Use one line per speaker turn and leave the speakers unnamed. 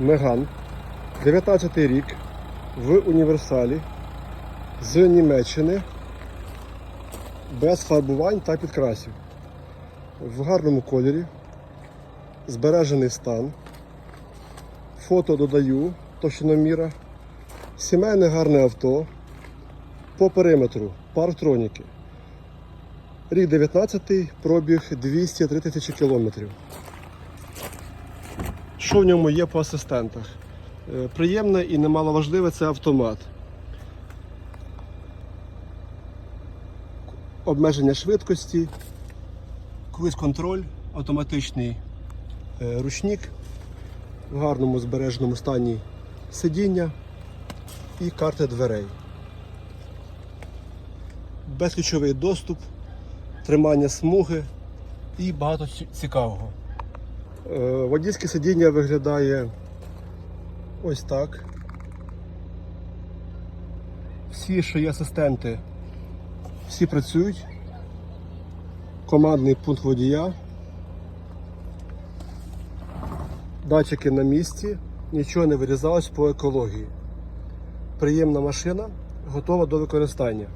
Меган. 19 рік в універсалі з Німеччини без фарбувань та підкрасів. В гарному кольорі, збережений стан. Фото додаю товщиноміра. Сімейне гарне авто. По периметру парктроніки. Рік 19, пробіг 203 тисячі кілометрів. Що в ньому є по асистентах? Е, Приємне і немаловажливе це автомат. Обмеження швидкості, круїз-контроль, автоматичний е, ручник, в гарному збереженому стані сидіння і карти дверей. Безключовий доступ, тримання смуги і багато цікавого. Е, Водійське сидіння виглядає ось так. Всі, що є асистенти, всі працюють. Командний пункт водія. Датчики на місці, нічого не вирізалось по екології. Приємна машина, готова до використання.